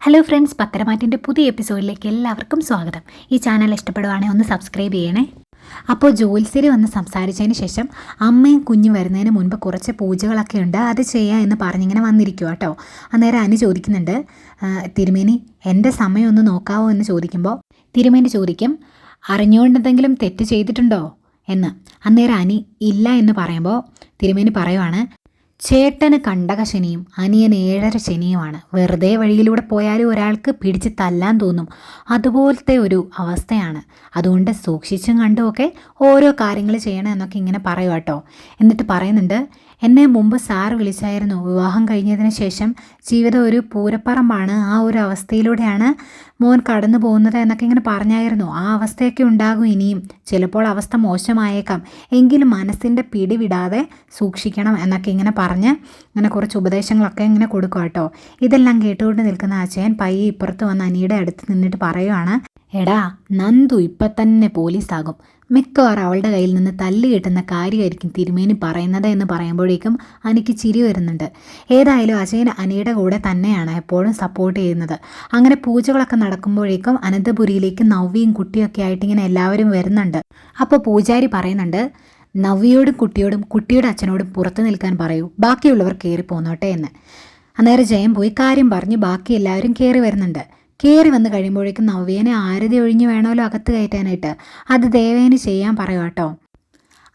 Hello friends പത്തരമാറ്റിന്റെ പുതിയ എപ്പിസോഡിലേക്ക് എല്ലാവർക്കും സ്വാഗതം. ഈ ചാനൽ ഇഷ്ടപ്പെടുവാണെങ്കിൽ ഒന്ന് സബ്സ്ക്രൈബ് ചെയ്യണേ. അപ്പോൾ ജോത്സ്യര് വന്ന് സംസാരിച്ചതിന് ശേഷം അമ്മയും കുഞ്ഞും വരുന്നതിന് മുൻപ് കുറച്ച് പൂജകളൊക്കെ ഉണ്ട്. അത് ചെയ്യാം എന്ന് പറഞ്ഞിങ്ങനെ വന്നിരിക്കുക കേട്ടോ അന്നേരം അനു ചോദിക്കുന്നുണ്ട് തിരുമേനി എന്റെ സമയം ഒന്ന് നോക്കാവോ? എന്ന് ചോദിക്കുമ്പോൾ തിരുമേനി ചോദിക്കും അറിഞ്ഞുകൊണ്ടെന്തെങ്കിലും തെറ്റ് ചെയ്തിട്ടുണ്ടോ? എന്ന്. അന്നേരം അനി ഇല്ല എന്ന് പറയുമ്പോൾ തിരുമേനി പറയുവാണ് ചേട്ടന് കണ്ടക ശനിയും അനിയൻ ഏഴര ശനിയുമാണ്. വെറുതെ വഴിയിലൂടെ പോയാലും ഒരാൾക്ക് പിടിച്ച് തല്ലാൻ തോന്നും. അതുപോലത്തെ ഒരു അവസ്ഥയാണ്. അതുകൊണ്ട് സൂക്ഷിച്ചും കണ്ടുമൊക്കെ ഓരോ കാര്യങ്ങൾ ചെയ്യണം എന്നൊക്കെ ഇങ്ങനെ പറയുക കേട്ടോ എന്നിട്ട് പറയുന്നുണ്ട് എന്നെ മുമ്പ് സാർ വിളിച്ചായിരുന്നു. വിവാഹം കഴിഞ്ഞതിന് ശേഷം ജീവിതം ഒരു പൂരപ്പറമ്പാണ്. ആ ഒരു അവസ്ഥയിലൂടെയാണ് മോൻ കടന്നു പോകുന്നത് എന്നൊക്കെ ഇങ്ങനെ പറഞ്ഞായിരുന്നു. ആ അവസ്ഥയൊക്കെ ഉണ്ടാകും ഇനിയും. ചിലപ്പോൾ അവസ്ഥ മോശമായേക്കാം. എങ്കിലും മനസ്സിന്റെ പിടി വിടാതെ സൂക്ഷിക്കണം എന്നൊക്കെ ഇങ്ങനെ പറഞ്ഞ് ഇങ്ങനെ കുറച്ച് ഉപദേശങ്ങളൊക്കെ ഇങ്ങനെ കൊടുക്കുക കേട്ടോ ഇതെല്ലാം കേട്ടുകൊണ്ട് നിൽക്കുന്ന അച്ഛൻ പയ്യെ ഇപ്പുറത്ത് വന്ന് അനിയുടെ അടുത്ത് നിന്നിട്ട് പറയുവാണ് എടാ നന്ദു ഇപ്പം തന്നെ പോലീസാകും. മിക്കവാറും അവളുടെ കയ്യിൽ നിന്ന് തല്ല് കിട്ടുന്ന കാര്യമായിരിക്കും തിരുമേനി പറയുന്നത് എന്ന് പറയുമ്പോഴേക്കും അനിക്ക് ചിരി വരുന്നുണ്ട്. ഏതായാലും അജയൻ അനിയുടെ കൂടെ തന്നെയാണ് എപ്പോഴും സപ്പോർട്ട് ചെയ്യുന്നത്. അങ്ങനെ പൂജകളൊക്കെ നടക്കുമ്പോഴേക്കും അനന്തപുരിയിലേക്ക് നവ്യയും കുട്ടിയൊക്കെ ആയിട്ട് ഇങ്ങനെ എല്ലാവരും വരുന്നുണ്ട്. അപ്പോൾ പൂജാരി പറയുന്നുണ്ട് നവ്യയോടും കുട്ടിയോടും കുട്ടിയുടെ അച്ഛനോടും പുറത്തു നിൽക്കാൻ പറയൂ. ബാക്കിയുള്ളവർ കയറി പോന്നോട്ടെ എന്ന്. അന്നേരം ജയം പോയി കാര്യം പറഞ്ഞ് ബാക്കി എല്ലാവരും കയറി വരുന്നുണ്ട്. കയറി വന്ന് കഴിയുമ്പോഴേക്കും നവ്യേനെ ആരതി ഒഴിഞ്ഞു വേണമല്ലോ അകത്ത് കയറ്റാനായിട്ട്. അത് ദേവേന് ചെയ്യാൻ പറയൂ കേട്ടോ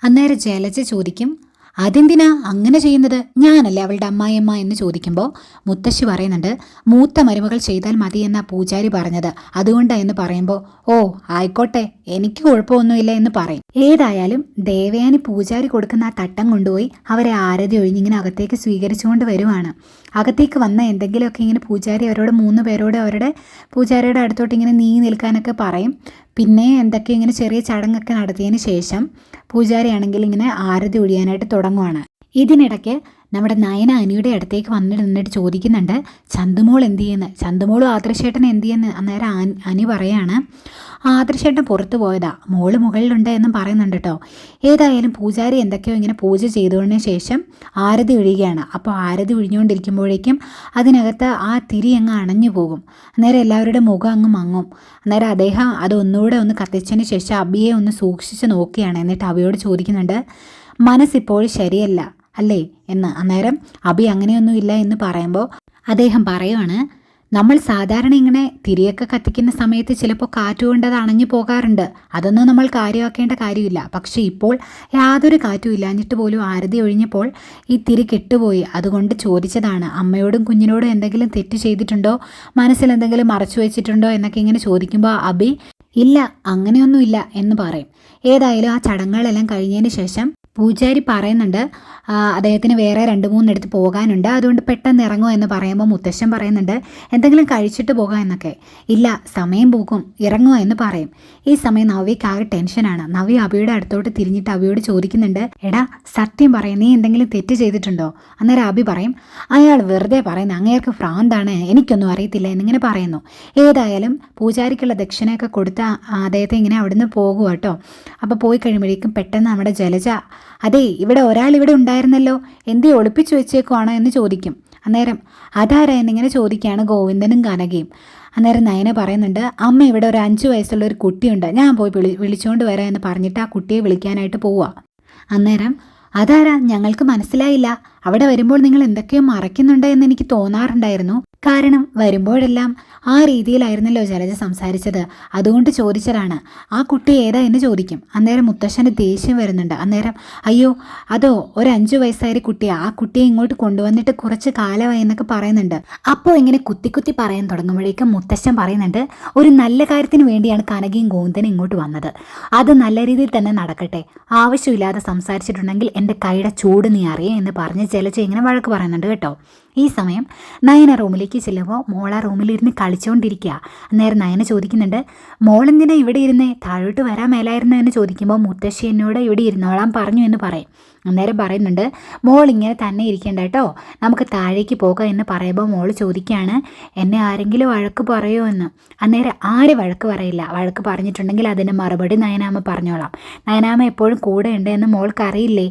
അന്നേരം ജലജ ചോദിക്കും അതെന്തിനാ അങ്ങനെ ചെയ്യുന്നത്? ഞാനല്ലേ അവളുടെ അമ്മായിയമ്മ എന്ന് ചോദിക്കുമ്പോൾ മുത്തശ്ശി പറയുന്നുണ്ട് മൂത്ത മരുമകൾ ചെയ്താൽ മതി എന്നാ പൂജാരി പറഞ്ഞത്. അതുകൊണ്ടാ എന്ന് പറയുമ്പോൾ ഓ ആയിക്കോട്ടെ എനിക്ക് കുഴപ്പമൊന്നുമില്ല എന്ന് പറയും. ഏതായാലും ദേവയാനി പൂജാരി കൊടുക്കുന്ന ആ തട്ടം കൊണ്ടുപോയി അവരെ ആരതി ഒഴിഞ്ഞിങ്ങനെ അകത്തേക്ക് സ്വീകരിച്ചുകൊണ്ട് വരുവാണ്. അകത്തേക്ക് വന്ന എന്തെങ്കിലുമൊക്കെ ഇങ്ങനെ പൂജാരി അവരോട് മൂന്ന് പേരോട് അവരുടെ പൂജാരിയുടെ അടുത്തോട്ട് ഇങ്ങനെ നീങ്ങി നിൽക്കാനൊക്കെ പറയും. പിന്നെ എന്തൊക്കെ ഇങ്ങനെ ചെറിയ ചടങ്ങൊക്കെ നടത്തിയതിന് ശേഷം പൂജാരിയാണെങ്കിൽ ഇങ്ങനെ ആരതി ഒഴിയാനായിട്ട് തുടങ്ങുവാണ്. ഇതിനിടയ്ക്ക് നമ്മുടെ നയന അനിയുടെ അടുത്തേക്ക് വന്നിട്ട് നിന്നിട്ട് ചോദിക്കുന്നുണ്ട് ചന്തുമോൾ എന്ത് ചെയ്യുന്ന ചന്തുമോൾ ആദർശേട്ടൻ എന്ത് ചെയ്യുന്ന അന്നേരം അനി പറയാണ് ആദർശേട്ടൻ പുറത്തു പോയതാ. മോൾ മുകളിലുണ്ട് എന്നും പറയുന്നുണ്ട് കേട്ടോ ഏതായാലും പൂജാരി എന്തൊക്കെയോ ഇങ്ങനെ പൂജ ചെയ്തതിന് ശേഷം ആരതി ഒഴിയുകയാണ്. അപ്പോൾ ആരതി ഒഴിഞ്ഞുകൊണ്ടിരിക്കുമ്പോഴേക്കും അതിനകത്ത് ആ തിരി അങ്ങ് അണഞ്ഞു പോകും. അന്നേരം എല്ലാവരുടെ മുഖം അങ്ങ് മങ്ങും. അന്നേരം അദ്ദേഹം അതൊന്നുകൂടെ ഒന്ന് കത്തിച്ചതിന് ശേഷം അബിയെ ഒന്ന് സൂക്ഷിച്ച് നോക്കുകയാണ്. എന്നിട്ട് അബിയോട് ചോദിക്കുന്നുണ്ട് മനസ്സിപ്പോഴും ശരിയല്ല. അല്ലേ? എന്ന് അന്നേരം അബി അങ്ങനെയൊന്നുമില്ല എന്ന് പറയുമ്പോൾ അദ്ദേഹം പറയുവാണ് നമ്മൾ സാധാരണ ഇങ്ങനെ തിരിയൊക്കെ കത്തിക്കുന്ന സമയത്ത് ചിലപ്പോൾ കാറ്റുകൊണ്ട് അത് അണഞ്ഞു പോകാറുണ്ട്. അതൊന്നും നമ്മൾ കാര്യമാക്കേണ്ട കാര്യമില്ല. പക്ഷേ ഇപ്പോൾ യാതൊരു കാറ്റും ഇല്ലാഞ്ഞിട്ട് പോലും ആരതി ഒഴിഞ്ഞപ്പോൾ ഈ തിരി കെട്ടുപോയി. അതുകൊണ്ട് ചോദിച്ചതാണ് അമ്മയോടും കുഞ്ഞിനോടും എന്തെങ്കിലും തെറ്റ് ചെയ്തിട്ടുണ്ടോ? മനസ്സിൽ എന്തെങ്കിലും മറച്ചു വെച്ചിട്ടുണ്ടോ? എന്നൊക്കെ ഇങ്ങനെ ചോദിക്കുമ്പോൾ അബി ഇല്ല അങ്ങനെയൊന്നുമില്ല എന്ന് പറയും. ഏതായാലും ആ ചടങ്ങുകളെല്ലാം കഴിഞ്ഞതിന് ശേഷം പൂജാരി പറയുന്നുണ്ട് അദ്ദേഹത്തിന് വേറെ രണ്ട് മൂന്നിടത്ത് പോകാനുണ്ട്. അതുകൊണ്ട് പെട്ടെന്ന് ഇറങ്ങുമോ എന്ന് പറയുമ്പോൾ മുത്തശ്ശൻ പറയുന്നുണ്ട് എന്തെങ്കിലും കഴിച്ചിട്ട് പോകാം എന്നൊക്കെ. ഇല്ല സമയം പോകും. ഇറങ്ങുമോ എന്ന് പറയും. ഈ സമയം നവ്യക്ക് ആകെ ടെൻഷനാണ്. നവ്യ അബിയുടെ അടുത്തോട്ട് തിരിഞ്ഞിട്ട് അബിയോട് ചോദിക്കുന്നുണ്ട് എടാ സത്യം പറയും നീ എന്തെങ്കിലും തെറ്റ് ചെയ്തിട്ടുണ്ടോ? അന്നേരം അബി പറയും അയാൾ വെറുതെ പറയുന്നു അങ്ങേർക്ക് ഭ്രാന്താണ്. എനിക്കൊന്നും അറിയത്തില്ല എന്നിങ്ങനെ പറയുന്നു. ഏതായാലും പൂജാരിക്കുള്ള ദക്ഷിണയൊക്കെ കൊടുത്ത് അദ്ദേഹത്തെ ഇങ്ങനെ അവിടുന്ന് പോകുക കേട്ടോ അപ്പോൾ പോയി കഴിയുമ്പോഴേക്കും പെട്ടെന്ന് നമ്മുടെ ജലജ അതെ ഇവിടെ ഒരാൾ ഇവിടെ ഉണ്ടായിരുന്നല്ലോ. എന്തേ ഒളിപ്പിച്ചു വെച്ചേക്കുവാണോ എന്ന് ചോദിക്കും. അന്നേരം അതാരാ എന്നിങ്ങനെ ചോദിക്കുകയാണ് ഗോവിന്ദനും കനകയും. അന്നേരം നയന പറയുന്നുണ്ട് അമ്മ ഇവിടെ ഒരു അഞ്ച് വയസ്സുള്ള ഒരു കുട്ടിയുണ്ട്. ഞാൻ പോയി വിളി വിളിച്ചുകൊണ്ട് വരാം എന്ന് പറഞ്ഞിട്ട് ആ കുട്ടിയെ വിളിക്കാനായിട്ട് പോവുക അന്നേരം അതാരാ? ഞങ്ങൾക്ക് മനസ്സിലായില്ല. അവിടെ വരുമ്പോൾ നിങ്ങൾ എന്തൊക്കെയോ മറയ്ക്കുന്നുണ്ട് എന്ന് എനിക്ക് തോന്നാറുണ്ടായിരുന്നു. കാരണം വരുമ്പോഴെല്ലാം ആ രീതിയിലായിരുന്നല്ലോ ജലജ സംസാരിച്ചത്. അതുകൊണ്ട് ചോദിച്ചതാണ് ആ കുട്ടി ഏതാ എന്ന് ചോദിക്കും. അന്നേരം മുത്തശ്ശന് ദേഷ്യം വരുന്നുണ്ട്. അന്നേരം അയ്യോ അതോ ഒരു അഞ്ചു വയസ്സായ കുട്ടി ആ കുട്ടിയെ ഇങ്ങോട്ട് കൊണ്ടുവന്നിട്ട് കുറച്ച് കാലമായി എന്നൊക്കെ പറയുന്നുണ്ട്. അപ്പോൾ ഇങ്ങനെ കുത്തി കുത്തി പറയാൻ തുടങ്ങുമ്പോഴേക്കും മുത്തശ്ശൻ പറയുന്നുണ്ട് ഒരു നല്ല കാര്യത്തിന് വേണ്ടിയാണ് കനകയും ഗോവിന്ദനും ഇങ്ങോട്ട് വന്നത്. അത് നല്ല രീതിയിൽ തന്നെ നടക്കട്ടെ. ആവശ്യമില്ലാതെ സംസാരിച്ചിട്ടുണ്ടെങ്കിൽ എന്റെ കൈയുടെ ചൂട് നീ അറിയേ എന്ന് പറഞ്ഞ് ജലജ ഇങ്ങനെ വഴക്ക് പറയുന്നുണ്ട് കേട്ടോ. ഈ സമയം നയന റൂമിലേക്ക് ചെല്ലുമ്പോൾ മോൾ ആ റൂമിലിരുന്ന് കളിച്ചുകൊണ്ടിരിക്കുക അന്നേരം നയന ചോദിക്കുന്നുണ്ട് മോൾ എന്തിനാ ഇവിടെ ഇരുന്ന്? താഴോട്ട് വരാൻ മേലായിരുന്നു എന്ന് ചോദിക്കുമ്പോൾ മുത്തശ്ശി എന്നോട് ഇവിടെ ഇരുന്നോളാൻ പറഞ്ഞു എന്ന് പറയും. അന്നേരം പറയുന്നുണ്ട് മോൾ ഇങ്ങനെ തന്നെ ഇരിക്കേണ്ട കേട്ടോ. നമുക്ക് താഴേക്ക് പോകാം എന്ന് പറയുമ്പോൾ മോൾ ചോദിക്കുകയാണ് എന്നെ ആരെങ്കിലും വഴക്ക് പറയുമോ എന്ന്? അന്നേരം ആര് വഴക്ക് പറയില്ല. വഴക്ക് പറഞ്ഞിട്ടുണ്ടെങ്കിൽ അതിന്റെ മറുപടി നയനാമ പറഞ്ഞോളാം. നയനാമ എപ്പോഴും കൂടെ ഉണ്ട് എന്ന് മോൾക്ക് അറിയില്ലേ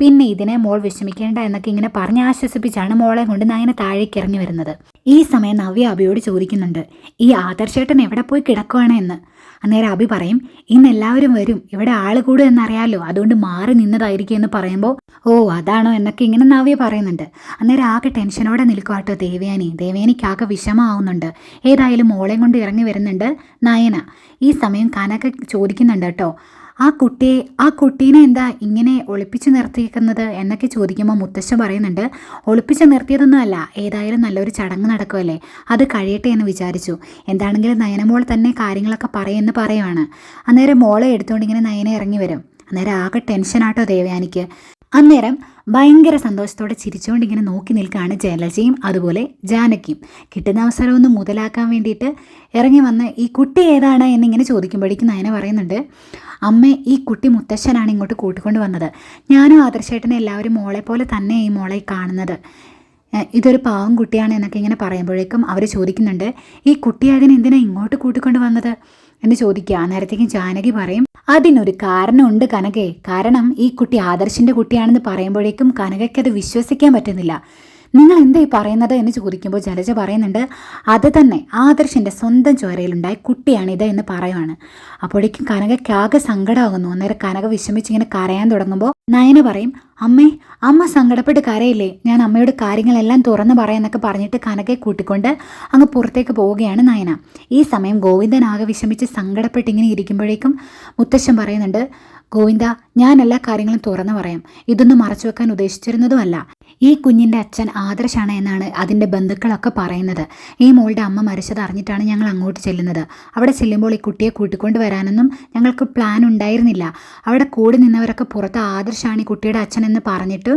പിന്നെ ഇതിനെ മോൾ വിഷമിക്കേണ്ട എന്നൊക്കെ ഇങ്ങനെ പറഞ്ഞ് ആശ്വസിപ്പിച്ചാണ് മോളെ കൊണ്ട് നയന താഴേക്ക് ഇറങ്ങി വരുന്നത്. ഈ സമയം നവ്യ അബിയോട് ചോദിക്കുന്നുണ്ട് ഈ ആദർശേട്ടൻ എവിടെ പോയി കിടക്കുവാണ് എന്ന്? അന്നേരം അബി പറയും ഇന്ന് എല്ലാവരും വരും. ഇവിടെ ആൾ കൂടും എന്നറിയാലോ. അതുകൊണ്ട് മാറി നിന്നതായിരിക്കും എന്ന് പറയുമ്പോൾ ഓ അതാണോ എന്നൊക്കെ ഇങ്ങനെ നവ്യ പറയുന്നുണ്ട്. അന്നേരം ആകെ ടെൻഷനോടെ നിൽക്കുവാട്ടോ ദേവയാനി. ദേവയാനിക്കാകെ വിഷമമാവുന്നുണ്ട് ഏതായാലും മോളെയും കൊണ്ട് ഇറങ്ങി വരുന്നുണ്ട് നയന. ഈ സമയം കനക ചോദിക്കുന്നുണ്ട് കേട്ടോ ആ കുട്ടിയെ ആ കുട്ടീനെ എന്താ ഇങ്ങനെ ഒളിപ്പിച്ചു നിർത്തിയിരിക്കുന്നത് എന്നൊക്കെ ചോദിക്കുമ്പോൾ മുത്തശ്ശൻ പറയുന്നുണ്ട് ഒളിപ്പിച്ച് നിർത്തിയതൊന്നുമല്ല ഏതായാലും നല്ലൊരു ചടങ്ങ് നടക്കുമല്ലേ അത് കഴിയട്ടെ എന്ന് വിചാരിച്ചു. എന്താണെങ്കിലും നയനമോൾ തന്നെ കാര്യങ്ങളൊക്കെ പറയുമെന്ന് പറയുവാണ്. അന്നേരം മോളെ എടുത്തുകൊണ്ട് ഇങ്ങനെ നയന ഇറങ്ങി വരും. അന്നേരം ആകെ ടെൻഷനാട്ടോ ദേവയാനിക്ക്. അന്നേരം ഭയങ്കര സന്തോഷത്തോടെ ചിരിച്ചുകൊണ്ട് ഇങ്ങനെ നോക്കി നിൽക്കുകയാണ് ജലജയും അതുപോലെ ജാനകിയും. കിട്ടുന്ന അവസരം മുതലാക്കാൻ വേണ്ടിയിട്ട് ഇറങ്ങി വന്ന് ഈ കുട്ടി ഏതാണ്? എന്നിങ്ങനെ ചോദിക്കുമ്പോഴേക്കും നയന പറയുന്നുണ്ട് അമ്മ ഈ കുട്ടി മുത്തശ്ശനാണ് ഇങ്ങോട്ട് കൂട്ടിക്കൊണ്ട് വന്നത്. ഞാനും ആദർശേട്ടനെ എല്ലാവരും മോളെ പോലെ തന്നെ ഈ മോളെ കാണുന്നത്. ഇതൊരു പാവം കുട്ടിയാണ് എന്നൊക്കെ ഇങ്ങനെ പറയുമ്പോഴേക്കും അവർ ചോദിക്കുന്നുണ്ട് ഈ കുട്ടി അതിന് എന്തിനാ ഇങ്ങോട്ട് കൂട്ടിക്കൊണ്ട് വന്നത്? എന്ന് ചോദിക്കുക. അന്നേരത്തേക്കും ജാനകി പറയും അതിനൊരു കാരണമുണ്ട് കനകെ. കാരണം ഈ കുട്ടി ആദർശിന്റെ കുട്ടിയാണെന്ന് പറയുമ്പോഴേക്കും കനകയ്ക്ക് അത് വിശ്വസിക്കാൻ പറ്റുന്നില്ല. നിങ്ങൾ എന്താ ഈ പറയുന്നത് എന്ന് ചോദിക്കുമ്പോൾ ജലജ പറയുന്നുണ്ട് അത് തന്നെ ആദർശിന്റെ സ്വന്തം ചോരയിലുണ്ടായ കുട്ടിയാണിത് എന്ന് പറയുവാണ്. അപ്പോഴേക്കും കനകയ്ക്ക് ആകെ സങ്കടമാകുന്നു അന്നേരം കനക വിഷമിച്ച് ഇങ്ങനെ കരയാൻ തുടങ്ങുമ്പോൾ നയന പറയും അമ്മേ അമ്മ സങ്കടപ്പെട്ട് കരയില്ലേ? ഞാൻ അമ്മയോട് കാര്യങ്ങളെല്ലാം തുറന്നു പറയാന്നൊക്കെ പറഞ്ഞിട്ട് കനകയെ കൂട്ടിക്കൊണ്ട് അങ്ങ് പുറത്തേക്ക് പോവുകയാണ് നയന. ഈ സമയം ഗോവിന്ദൻ ആകെ വിഷമിച്ച് സങ്കടപ്പെട്ടിങ്ങനെ ഇരിക്കുമ്പോഴേക്കും മുത്തശ്ശൻ പറയുന്നുണ്ട് ഗോവിന്ദ ഞാൻ എല്ലാ കാര്യങ്ങളും തുറന്നു പറയാം. ഇതൊന്നും മറച്ചു വെക്കാൻ ഉദ്ദേശിച്ചിരുന്നതുമല്ല. ഈ കുഞ്ഞിന്റെ അച്ഛൻ ആദർശാണ് എന്നാണ് അതിന്റെ ബന്ധുക്കളൊക്കെ പറയുന്നത്. ഈ മോളുടെ അമ്മ മരിച്ചത് അറിഞ്ഞിട്ടാണ് ഞങ്ങൾ അങ്ങോട്ട് ചെല്ലുന്നത്. അവിടെ ചെല്ലുമ്പോൾ ഈ കുട്ടിയെ കൂട്ടിക്കൊണ്ട് വരാനൊന്നും ഞങ്ങൾക്ക് പ്ലാൻ ഉണ്ടായിരുന്നില്ല. അവിടെ കൂടി നിന്നവരൊക്കെ പുറത്ത് ആദർശാണ് ഈ കുട്ടിയുടെ അച്ഛൻ എന്ന് പറഞ്ഞിട്ട്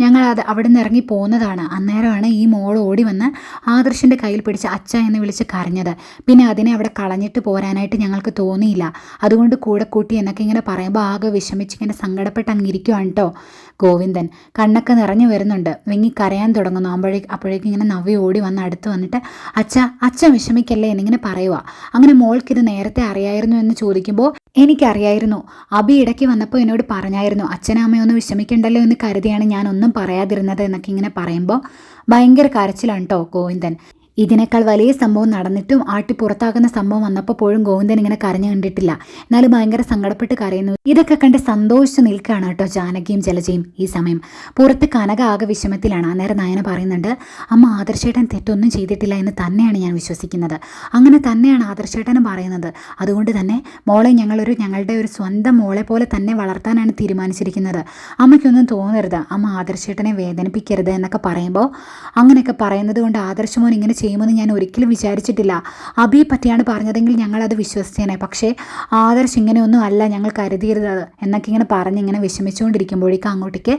ഞങ്ങൾ അത് അവിടെ നിന്ന് ഇറങ്ങി പോകുന്നതാണ് അന്നേരമാണ് ഈ മോൾ ഓടി വന്ന് ആദർശിന്റെ കയ്യിൽ പിടിച്ച് അച്ഛ എന്ന് വിളിച്ച് കരഞ്ഞത്. പിന്നെ അതിനെ അവിടെ കളഞ്ഞിട്ട് പോരാനായിട്ട് ഞങ്ങൾക്ക് തോന്നിയില്ല. അതുകൊണ്ട് കൂടെ കൂട്ടി എന്നൊക്കെ ഇങ്ങനെ പറയുമ്പോൾ ആകെ വിഷമിച്ച് ഇങ്ങനെ സങ്കടപ്പെട്ട് അങ്ങിരിക്കുവാണ് കേട്ടോ ഗോവിന്ദൻ. കണ്ണൊക്കെ നിറഞ്ഞു വരുന്നുണ്ട്. വിങ്ങി കരയാൻ തുടങ്ങുന്നു. അപ്പോഴേക്ക് അപ്പോഴേക്കും ഇങ്ങനെ നവ്യ ഓടി വന്ന് അടുത്ത് വന്നിട്ട് അച്ഛ അച്ഛൻ വിഷമിക്കല്ലേ? എന്നിങ്ങനെ പറയുക അങ്ങനെ മോൾക്കിത് നേരത്തെ അറിയായിരുന്നു എന്ന് ചോദിക്കുമ്പോൾ എനിക്കറിയായിരുന്നു. അബി ഇടയ്ക്ക് വന്നപ്പോൾ എന്നോട് പറഞ്ഞായിരുന്നു അച്ഛനും അമ്മയും ഒന്ന് വിഷമിക്കണ്ടല്ലോ എന്ന് കരുതിയാണ് ഞാൻ ഒന്നും പറയാതിരുന്നത് എന്നൊക്കെ ഇങ്ങനെ പറയുമ്പോൾ ഭയങ്കര കരച്ചിലാണ് കേട്ടോ ഗോവിന്ദൻ. ഇതിനേക്കാൾ വലിയ സംഭവം നടന്നിട്ടും ആട്ടി പുറത്താകുന്ന സംഭവം വന്നപ്പോൾ ഗോവിന്ദൻ ഇങ്ങനെ കരഞ്ഞു കണ്ടിട്ടില്ല. എന്നാലും ഭയങ്കര സങ്കടപ്പെട്ട് കരയുന്നു. ഇതൊക്കെ കണ്ട് സന്തോഷിച്ചു നിൽക്കുകയാണ് കേട്ടോ ജാനകിയും ജലജയും ഈ സമയം. പുറത്ത് കനക ആകെ വിഷമത്തിലാണ്. അന്നേരം നയന പറയുന്നുണ്ട് അമ്മ ആദർശേട്ടൻ തെറ്റൊന്നും ചെയ്തിട്ടില്ല എന്ന് തന്നെയാണ് ഞാൻ വിശ്വസിക്കുന്നത്. അങ്ങനെ തന്നെയാണ് ആദർശേട്ടനും പറയുന്നത്. അതുകൊണ്ട് തന്നെ മോളെ ഞങ്ങളൊരു ഞങ്ങളുടെ ഒരു സ്വന്തം മോളെ പോലെ തന്നെ വളർത്താനാണ് തീരുമാനിച്ചിരിക്കുന്നത്. അമ്മയ്ക്കൊന്നും തോന്നരുത്. അമ്മ ആദർശേട്ടനെ വേദനിപ്പിക്കരുത് എന്നൊക്കെ പറയുമ്പോൾ അങ്ങനെയൊക്കെ പറയുന്നത് കൊണ്ട് ആദർശമോൻ ഇങ്ങനെ ചെയ്യുമെന്ന് ഞാൻ ഒരിക്കലും വിചാരിച്ചിട്ടില്ല. അബിയെ പറ്റിയാണ് പറഞ്ഞതെങ്കിൽ ഞങ്ങളത് വിശ്വസിച്ചേനെ. പക്ഷേ ആദർശ് ഇങ്ങനെയൊന്നും അല്ല ഞങ്ങൾ കരുതിയിരുന്നത് എന്നൊക്കെ ഇങ്ങനെ പറഞ്ഞ് ഇങ്ങനെ വിഷമിച്ചുകൊണ്ടിരിക്കുമ്പോഴേക്കും അങ്ങോട്ടേക്ക്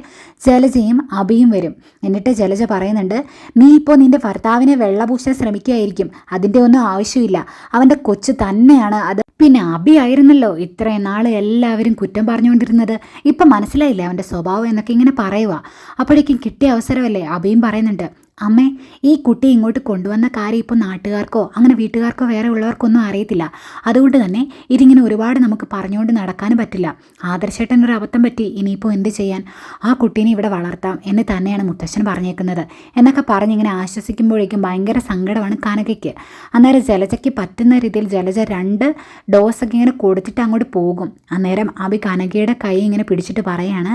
ജലജയും അബിയും വരും. എന്നിട്ട് ജലജ പറയുന്നുണ്ട് നീ ഇപ്പോൾ നിന്റെ ഭർത്താവിനെ വെള്ളപൂശാൻ ശ്രമിക്കുകയായിരിക്കും. അതിന്റെ ഒന്നും ആവശ്യമില്ല. അവന്റെ കൊച്ചു തന്നെയാണ് അത്. പിന്നെ അബി ആയിരുന്നല്ലോ ഇത്രയും നാൾ എല്ലാവരും കുറ്റം പറഞ്ഞുകൊണ്ടിരുന്നത്. ഇപ്പം മനസ്സിലായില്ലേ അവന്റെ സ്വഭാവം എന്നൊക്കെ ഇങ്ങനെ പറയുക അപ്പോഴേക്കും കിട്ടിയ അവസരമല്ലേ അബിയും പറയുന്നുണ്ട് അമ്മേ ഈ കുട്ടി ഇങ്ങോട്ട് കൊണ്ടുവന്ന കാര്യം ഇപ്പോൾ നാട്ടുകാർക്കോ അങ്ങനെ വീട്ടുകാർക്കോ വേറെ ഉള്ളവർക്കൊന്നും അറിയത്തില്ല. അതുകൊണ്ട് തന്നെ ഇതിങ്ങനെ ഒരുപാട് നമുക്ക് പറഞ്ഞുകൊണ്ട് നടക്കാനും പറ്റില്ല. ആദർശേട്ടൻ ഒരു അബദ്ധം പറ്റി ഇനിയിപ്പോൾ എന്ത് ചെയ്യാൻ? ആ കുട്ടീനെ ഇവിടെ വളർത്താം എന്ന് തന്നെയാണ് മുത്തശ്ശൻ പറഞ്ഞേക്കുന്നത്. എന്നൊക്കെ പറഞ്ഞിങ്ങനെ ആശ്വസിക്കുമ്പോഴേക്കും ഭയങ്കര സങ്കടമാണ് കനകയ്ക്ക്. അന്നേരം ജലജയ്ക്ക് പറ്റുന്ന രീതിയിൽ ജലജ രണ്ട് ഡോസൊക്കെ ഇങ്ങനെ കൊടുത്തിട്ട് അങ്ങോട്ട് പോകും. അന്നേരം അബി കനകയുടെ കൈ ഇങ്ങനെ പിടിച്ചിട്ട് പറയാണ്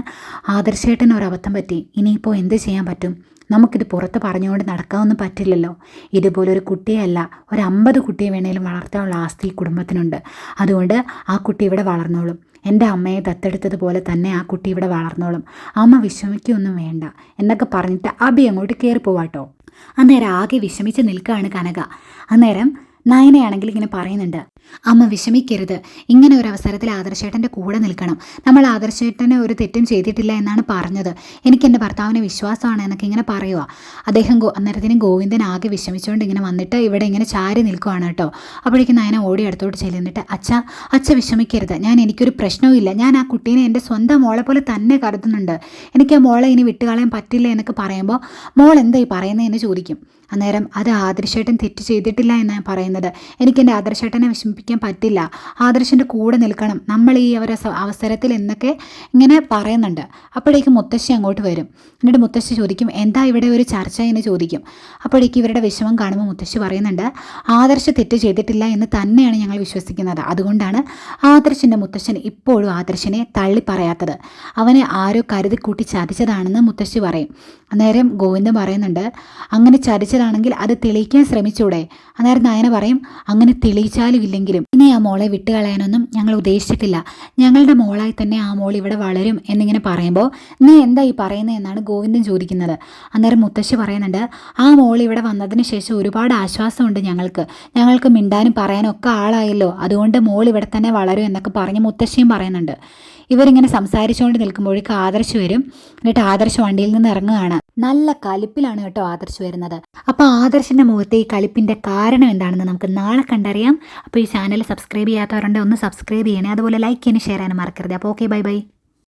ആദർശേട്ടൻ ഒരു അബദ്ധം പറ്റി. ഇനിയിപ്പോൾ എന്ത് ചെയ്യാൻ പറ്റും? നമുക്കിത് പുറത്ത് പറഞ്ഞുകൊണ്ട് നടക്കാനൊന്നും പറ്റില്ലല്ലോ. ഇതുപോലൊരു കുട്ടിയല്ല. ഒരു അമ്പത് കുട്ടിയെ വേണേലും വളർത്താനുള്ള ആസ്തി ഈ കുടുംബത്തിനുണ്ട്. അതുകൊണ്ട് ആ കുട്ടി ഇവിടെ വളർന്നോളും. എന്റെ അമ്മയെ ദത്തെടുത്തതുപോലെ തന്നെ ആ കുട്ടി ഇവിടെ വളർന്നോളും. അമ്മ വിഷമിക്കൊന്നും വേണ്ട. എന്നൊക്കെ പറഞ്ഞിട്ട് അബി അങ്ങോട്ട് കയറി പോവാട്ടോ. അന്നേരം ആകെ വിഷമിച്ച് നിൽക്കുകയാണ് കനക. അന്നേരം നയനയാണെങ്കിൽ ഇങ്ങനെ പറയുന്നുണ്ട്. അമ്മ വിഷമിക്കരുത്. ഇങ്ങനെ ഒരു അവസരത്തിൽ ആദർശേട്ടന്റെ കൂടെ നിൽക്കണം. നമ്മൾ ആദർശേട്ടനെ ഒരു തെറ്റും ചെയ്തിട്ടില്ല എന്നാണ് പറഞ്ഞത്. എനിക്ക് എന്റെ ഭർത്താവിനെ വിശ്വാസമാണ് എന്നൊക്കെ ഇങ്ങനെ പറയുക അദ്ദേഹം അന്നേരത്തിനും ഗോവിന്ദൻ ആകെ വിഷമിച്ചുകൊണ്ട് ഇങ്ങനെ വന്നിട്ട് ഇവിടെ ഇങ്ങനെ ചാരി നിൽക്കുവാണ് കേട്ടോ. അപ്പോഴേക്കും നയന ഓടി അടുത്തോട്ട് ചെല്ലുന്നിട്ട് അച്ഛ അച്ഛ വിഷമിക്കരുത്. ഞാൻ എനിക്കൊരു പ്രശ്നവുമില്ല ഞാൻ ആ കുട്ടീനെ എന്റെ സ്വന്തം മോളെ പോലെ തന്നെ കരുതുന്നുണ്ട്. എനിക്ക് ആ മോളെ ഇനി വിട്ടുകളയാൻ പറ്റില്ല എന്നൊക്കെ പറയുമ്പോൾ മോൾ എന്താ ഈ പറയുന്നതെന്ന് ചോദിക്കും. അന്നേരം അത് ആദർശേട്ടൻ തെറ്റ് ചെയ്തിട്ടില്ല എന്നാണ് പറയുന്നത്. എനിക്ക് എന്റെ ആദർശേട്ടനെ വിഷമിപ്പിക്കാൻ പറ്റില്ല. ആദർശന്റെ കൂടെ നിൽക്കണം. നമ്മൾ ഈ ഒരു അവസരത്തിൽ എന്നൊക്കെ ഇങ്ങനെ പറയുന്നുണ്ട്. അപ്പോഴേക്കും മുത്തശ്ശി അങ്ങോട്ട് വരും. എന്നിട്ട് മുത്തശ്ശി ചോദിക്കും എന്താ ഇവിടെ ഒരു ചർച്ച? എന്ന് ചോദിക്കും. അപ്പോഴേക്കും ഇവരുടെ വിഷമം കാണുമ്പോൾ മുത്തശ്ശി പറയുന്നുണ്ട് ആദർശ തെറ്റ് ചെയ്തിട്ടില്ല എന്ന് തന്നെയാണ് ഞങ്ങൾ വിശ്വസിക്കുന്നത്. അതുകൊണ്ടാണ് ആദർശന്റെ മുത്തശ്ശൻ ഇപ്പോഴും ആദർശനെ തള്ളി പറയാത്തത്. അവനെ ആരോ കരുതി കൂട്ടി ചതിച്ചതാണെന്ന് മുത്തശ്ശി പറയും. അന്നേരം ഗോവിന്ദൻ പറയുന്നുണ്ട് അങ്ങനെ ചതിച്ചതാണെങ്കിൽ അത് തെളിയിക്കാൻ ശ്രമിച്ചൂടെ? അന്നേരം നയന പറയും അങ്ങനെ തെളിയിച്ചാലും ഇല്ലെങ്കിലും ഇനി ആ മോളെ വിട്ടുകളയാനൊന്നും ഞങ്ങൾ ഉദ്ദേശിച്ചിട്ടില്ല. ഞങ്ങളുടെ മോളായി തന്നെ ആ മോൾ ഇവിടെ വളരും എന്നിങ്ങനെ പറയുമ്പോൾ നീ എന്താ ഈ പറയുന്നത് എന്നാണ് ഗോവിന്ദൻ ചോദിക്കുന്നത്. അന്നേരം മുത്തശ്ശി പറയുന്നുണ്ട് ആ മോൾ ഇവിടെ വന്നതിന് ശേഷം ഒരുപാട് ആശ്വാസമുണ്ട് ഞങ്ങൾക്ക്. ഞങ്ങൾക്ക് മിണ്ടാനും പറയാനും ഒക്കെ ആളായല്ലോ. അതുകൊണ്ട് മോൾ ഇവിടെ തന്നെ വളരും എന്നൊക്കെ പറഞ്ഞ് മുത്തശ്ശിയും പറയുന്നുണ്ട്. ഇവരിങ്ങനെ സംസാരിച്ചുകൊണ്ട് നിൽക്കുമ്പോഴേക്ക് ആദർശ് വരും. എന്നിട്ട് ആദർശ് വണ്ടിയിൽ നിന്ന് ഇറങ്ങുകയാണ്. നല്ല കലിപ്പിലാണ് കേട്ടോ ആദർശ് വരുന്നത്. അപ്പോൾ ആദർശിന്റെ മുഖത്തെ ഈ കലിപ്പിന്റെ കാരണം എന്താണെന്ന് നമുക്ക് നാളെ കണ്ടറിയാം. അപ്പോൾ ഈ ചാനൽ സബ്സ്ക്രൈബ് ചെയ്യാത്തവരുണ്ട് ഒന്ന് സബ്സ്ക്രൈബ് ചെയ്യണേ. അതുപോലെ ലൈക്ക് ചെയ്യാനും ഷെയർ ചെയ്യാനും മറക്കരുത്. അപ്പോൾ ഓക്കെ ബൈ ബൈ